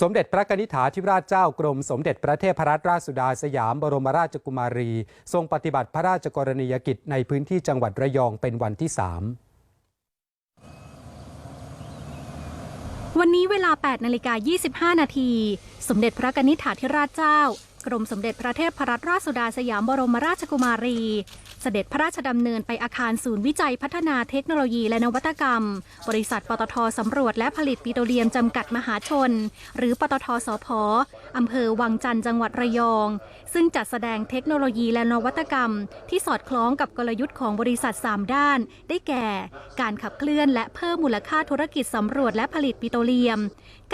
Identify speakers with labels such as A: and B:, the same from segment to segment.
A: สมเด็จพระนิธิาธิราชเจ้ากรม สมเด็จพระเทพรัตนราชสุดาสยามบรมราชกุมารี ทรงปฏิบัติพระราชกรณียกิจในพื้นที่จังหวัดระยองเป็นวันที่3
B: วันนี้เวลา 8 นาฬิกา 25 นาที สมเด็จพระนิธิาธิราชเจ้า กรมสมเด็จพระเทพรัตนราชสุดาสยามบรมราชกุมารี เสด็จพระราชดำเนินไปอาคารศูนย์วิจัยพัฒนาเทคโนโลยีและนวัตกรรม บริษัทปตทสำรวจและผลิตปิโตรเลียมจำกัดมหาชน หรือปตทสพอำเภอวังจันทร์จังหวัดระยอง ซึ่งจัดแสดงเทคโนโลยีและนวัตกรรม ที่สอดคล้องกับกลยุทธ์ของบริษัท 3 ด้าน ได้แก่ การขับเคลื่อนและเพิ่มมูลค่าธุรกิจสำรวจและผลิตปิโตรเลียม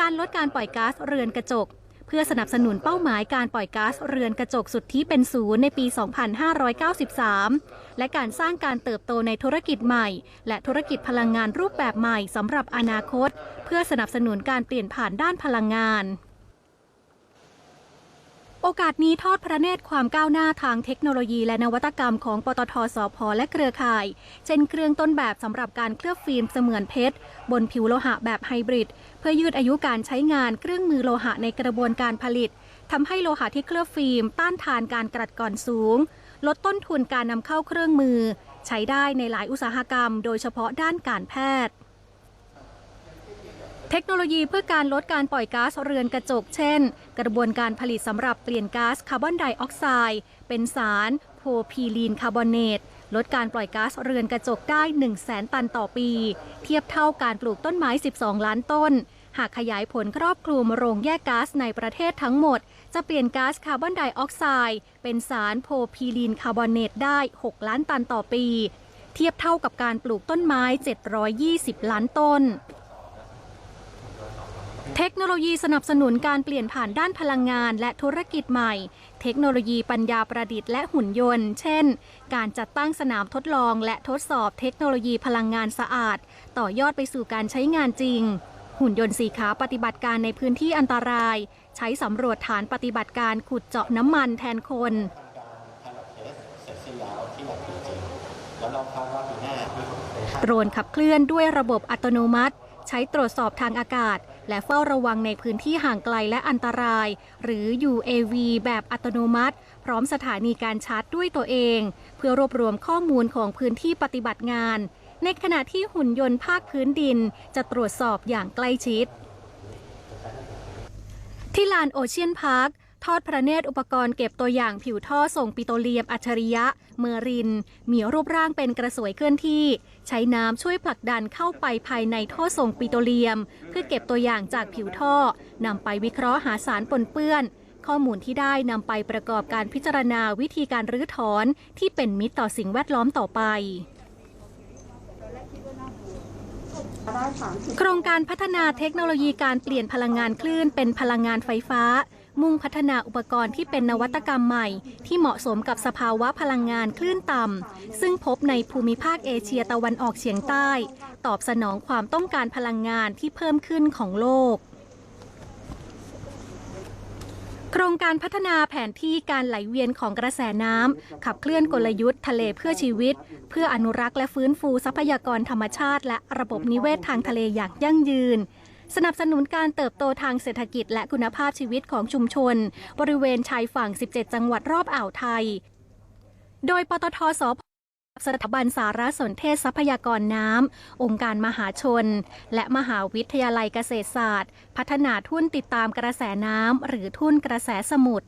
B: การลดการปล่อยก๊าซเรือนกระจก เพื่อสนับสนุนเป้าหมายการปล่อยก๊าซเรือนกระจกสุทธิเป็นศูนย์ในปี 2593 และการสร้างการเติบโตในธุรกิจใหม่ และธุรกิจพลังงานรูปแบบใหม่สำหรับอนาคต เพื่อสนับสนุนการเปลี่ยนผ่านด้านพลังงาน โอกาสนี้ทอดพระเนตรความก้าวหน้าทางเทคโนโลยีและนวัตกรรมของปตทสพและเครือข่าย เช่นเครื่องต้นแบบสำหรับการเคลือบฟิล์มเสมือนเพชร บนผิวโลหะแบบไฮบริด เพื่อยืดอายุการใช้งานเครื่องมือโลหะในกระบวนการผลิตทำให้โลหะที่เคลือบฟิล์ม ต้านทานการกรัดกร่อนสูง ลดต้นทุนการนำเข้าเครื่องมือ ใช้ได้ในหลายอุตสาหกรรม โดยเฉพาะด้านการแพทย์ เทคโนโลยีเพื่อการลดการปล่อยก๊าซเรือนกระจก เช่น กระบวนการผลิตสำหรับเปลี่ยนก๊าซคาร์บอนไดออกไซด์เป็นสารโพพีลีนคาร์บอเนต ลดการปล่อยก๊าซเรือนกระจกได้ 1 0 0 0 0แสนตันต่อปี เทียบเท่าการปลูกต้นไม้ 12 ล้านต้น หากขยายผลครอบคลุมโรงแยกก๊าซในประเทศทั้งหมด จะเปลี่ยนก๊าซคาร์บอนไดออกไซด์เป็นสารโพพีลีนคาร์บอเนตได้ 6 ล้านตันต่อปี เทียบเท่ากับการปลูกต้นไม้ 720 ล้านต้น เทคโนโลยีสนับสนุนการเปลี่ยนผ่านด้านพลังงานและธุรกิจใหม่ เทคโนโลยีปัญญาประดิษฐ์และหุ่นยนต์ เช่น การจัดตั้งสนามทดลองและทดสอบเทคโนโลยีพลังงานสะอาด ต่อยอดไปสู่การใช้งานจริง หุ่นยนต์สีขาปฏิบัติการในพื้นที่อันตราย ใช้สำรวจฐานปฏิบัติการขุดเจาะน้ำมันแทนคน
C: เสร็จสิ้นแล้วที่แลบจริงๆแล้วเราคาดว่าปีหน้าที่
B: โดรนขับเคลื่อนด้วยระบบอัตโนมัติ ใช้ตรวจสอบทางอากาศ และเฝ้าระวังในพื้นที่ห่างไกลและอันตราย หรือ UAV แบบอัตโนมัติ พร้อมสถานีการชาร์จด้วยตัวเอง เพื่อรวบรวมข้อมูลของพื้นที่ปฏิบัติงาน ในขณะที่หุ่นยนต์ภาคพื้นดิน จะตรวจสอบอย่างใกล้ชิด ที่ลานโอเชียนพาร์ค ทอดพระเนตรอุปกรณ์เก็บตัวอย่างผิวท่อส่งปิโตรเลียมอัจฉริยะ เมอริน มีรูปร่างเป็นกระสวยเคลื่อนที่ ใช้น้ำช่วยผลักดันเข้าไปภายในท่อส่งปิโตรเลียม เพื่อเก็บตัวอย่างจากผิวท่อนำไปวิเคราะห์หาสารปนเปื้อน ข้อมูลที่ได้นำไปประกอบการพิจารณาวิธีการรื้อถอนที่เป็นมิตรต่อสิ่งแวดล้อมต่อไปโครงการพัฒนาเทคโนโลยีการเปลี่ยนพลังงานคลื่นเป็นพลังงานไฟฟ้า มุ่งพัฒนาอุปกรณ์ที่เป็นนวัตกรรมใหม่ ที่เหมาะสมกับสภาวะพลังงานคลื่นต่ำ ซึ่งพบในภูมิภาคเอเชียตะวันออกเฉียงใต้ ตอบสนองความต้องการพลังงานที่เพิ่มขึ้นของโลกโครงการพัฒนาแผนที่การไหลเวียนของกระแสน้ำ ขับเคลื่อนกลยุทธ์ทะเลเพื่อชีวิต เพื่ออนุรักษ์และฟื้นฟูทรัพยากรธรรมชาติ และระบบนิเวศทางทะเลอย่างยั่งยืน สนับสนุนการเติบโตทางเศรษฐกิจและคุณภาพชีวิตของชุมชน บริเวณชายฝั่ง 17 จังหวัดรอบอ่าวไทย โดยปตทสพสถาบันสารสนเทศทรัพยากรน้ำ องค์การมหาชน และมหาวิทยาลัยเกษตรศาสตร์ พัฒนาทุ่นติดตามกระแสน้ำ หรือทุ่นกระแสสมุทร